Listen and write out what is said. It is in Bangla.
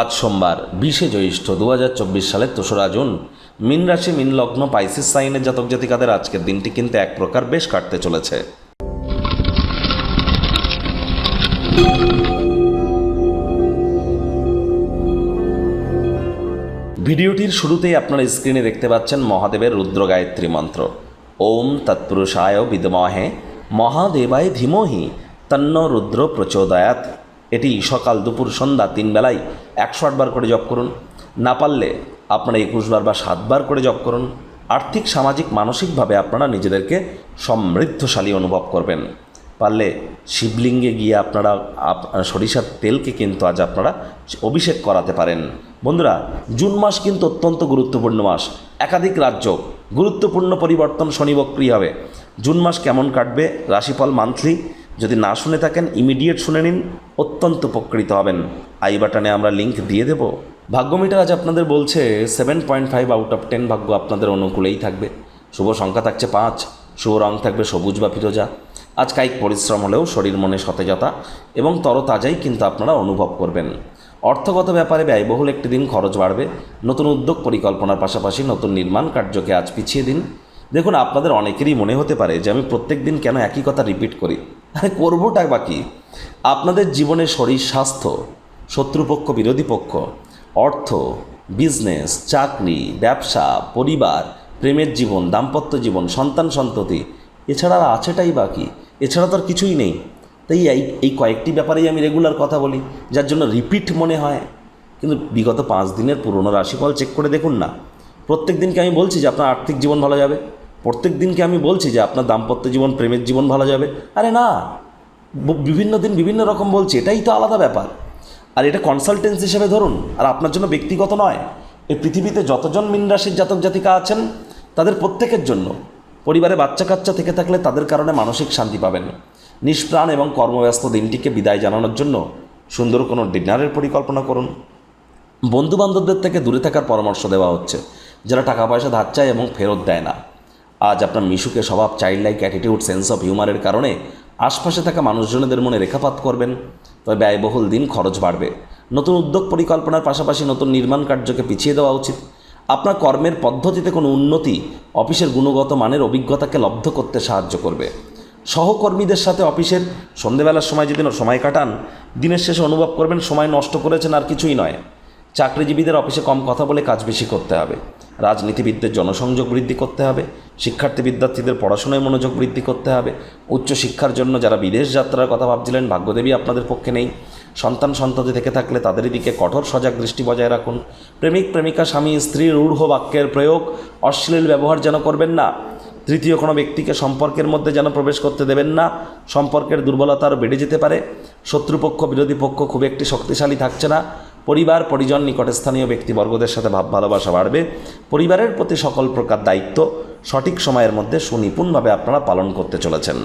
আজ সোমবার, বিশে জ্যৈষ্ঠ দু হাজার চব্বিশ সালের তেসরা জুন। মিন রাশি, মিন লগ্ন, পাইসিস সাইনের জাতক জাতিকাদের আজকের দিনটি কিন্তু এক প্রকার বেশ কাটতে চলেছে। ভিডিওটির শুরুতেই আপনারা স্ক্রিনে দেখতে পাচ্ছেন মহাদেবের রুদ্র গায়ত্রী মন্ত্র। ওম তৎপুরুষায় বিদমহে, মহাদেবায় ধীমহি, তন্ন রুদ্র প্রচোদয়াত এটি সকাল দুপুর সন্ধ্যা তিন বেলায় একশো আটবার করে জপ করুন। না পারলে আপনারা একুশ বার বা সাতবার করে জপ করুন। আর্থিক, সামাজিক, মানসিকভাবে আপনারা নিজেদেরকে সমৃদ্ধশালী অনুভব করবেন। পারলে শিবলিঙ্গে গিয়ে আপনারা সরিষার তেলকে কিন্তু আজ আপনারা অভিষেক করাতে পারেন। বন্ধুরা, জুন মাস কিন্তু অত্যন্ত গুরুত্বপূর্ণ মাস। একাধিক রাজ্য গুরুত্বপূর্ণ পরিবর্তন শনি বক্রি হবে। জুন মাস কেমন কাটবে? রাশিফল মান্থলি। যদি না শুনে থাকেন ইমিডিয়েট শুনে নিন, অত্যন্ত উপকৃত হবেন। আই বাটনে আমরা লিংক দিয়ে দেব। ভাগ্য মিটার আজ আপনাদের বলছে seven point five out of ten ভাগ্য আপনাদের অনুকূলেই থাকবে। শুভ সংখ্যা থাকছে পাঁচ, শুভ রং থাকবে সবুজ বা ফিরোজা। আজ কায়িক পরিশ্রম হলেও শরীর মনে সতেজতা এবং তরতাজাই কিন্তু আপনারা অনুভব করবেন। অর্থগত ব্যাপারে ব্যয়বহুল একটি দিন খরচ বাড়বে। নতুন উদ্যোগ পরিকল্পনার পাশাপাশি নতুন নির্মাণ কার্যকে আজ পিছিয়ে দিন। দেখুন, আপনাদের অনেকেরই মনে হতে পারে যে আমি প্রত্যেক দিন কেন একই কথা রিপিট করি? আরে, করবোটা বাকি আপনাদের জীবনে শরীর স্বাস্থ্য, শত্রুপক্ষ, বিরোধী পক্ষ, অর্থ বিজনেস চাকরি, ব্যবসা, পরিবার, প্রেমের জীবন, দাম্পত্য জীবন, সন্তান সন্ততি, এছাড়া আছেটাই বাকি এছাড়া তো আর কিছুই নেই। তাই এই এই কয়েকটি ব্যাপারেই আমি রেগুলার কথা বলি, যার জন্য রিপিট মনে হয়। কিন্তু বিগত পাঁচ দিনের পুরনো রাশিফল চেক করে দেখুন না। প্রত্যেক দিনকে আমি বলছি যে আপনার আর্থিক জীবন ভালো যাবে। প্রত্যেক দিনকে আমি বলছি যে আপনার দাম্পত্য জীবন, প্রেমের জীবন ভালো যাবে। আরে না বিভিন্ন দিন বিভিন্ন রকম বলছি, এটাই তো আলাদা ব্যাপার। আর এটা কনসালটেন্স হিসেবে ধরুন, আর আপনার জন্য ব্যক্তিগত নয়, এই পৃথিবীতে যতজন মিন রাশির জাতক জাতিকা আছেন, তাদের প্রত্যেকের জন্য, পরিবারে বাচ্চা কাচ্চা থেকে থাকলে তাদের কারণে মানসিক শান্তি পাবেন। নিষ্প্রাণ এবং কর্মব্যস্ত দিনটিকে বিদায় জানানোর জন্য সুন্দর কোনো ডিনারের পরিকল্পনা করুন। বন্ধু বান্ধবদের থেকে দূরে থাকার পরামর্শ দেওয়া হচ্ছে, যারা টাকা পয়সা ধার চায় এবং ফেরত দেয় না। আজ আপনার মিশুকে স্বভাব child like attitude sense of হিউমারের কারণে আশপাশে থাকা মানুষজনদের মনে রেখাপাত করবেন। তবে ব্যয়বহুল দিন খরচ বাড়বে। নতুন উদ্যোগ পরিকল্পনার পাশাপাশি নতুন নির্মাণ কার্যকে পিছিয়ে দেওয়া উচিত। আপনার কর্মের পদ্ধতিতে কোনো উন্নতি অফিসের গুণগত মানের অভিজ্ঞতাকে লব্ধ করতে সাহায্য করবে। সহকর্মীদের সাথে অফিসের সন্ধেবেলার সময় যদি সময় কাটান, দিনের শেষে অনুভব করবেন, সময় নষ্ট করেছেন আর কিছুই নয়। চাকরিজীবীদের অফিসে কম কথা বলে কাজ বেশি করতে হবে। রাজনীতিবিদদের জনসংযোগ বৃদ্ধি করতে হবে, শিক্ষার্থী বিদ্যার্থীদের পড়াশোনায় মনোযোগ বৃদ্ধি করতে হবে উচ্চশিক্ষার জন্য যারা বিদেশ যাত্রার কথা ভাবছিলেন, ভাগ্যদেবী আপনাদের পক্ষে নেই। সন্তান সন্ততি থেকে থাকলে তাদের দিকে কঠোর সজাগ দৃষ্টি বজায় রাখুন। প্রেমিক, প্রেমিকা, স্বামী স্ত্রীর রূঢ় বাক্যের প্রয়োগ অশ্লীল ব্যবহার যেন করবেন না। তৃতীয় কোনো ব্যক্তিকে সম্পর্কের মধ্যে যেন প্রবেশ করতে দেবেন না। সম্পর্কের দুর্বলতা আরও বেড়ে যেতে পারে। শত্রুপক্ষ, বিরোধী পক্ষ খুব একটি শক্তিশালী থাকছে না। পরিবার, পরিজন, নিকটস্থানীয় ব্যক্তিবর্গদের সাথে ভাব, ভালোবাসা বাড়বে। পরিবারের প্রতি সকল প্রকার দায়িত্ব সঠিক সময়ের মধ্যে সুনিপুণভাবে আপনারা পালন করতে চলেছেন।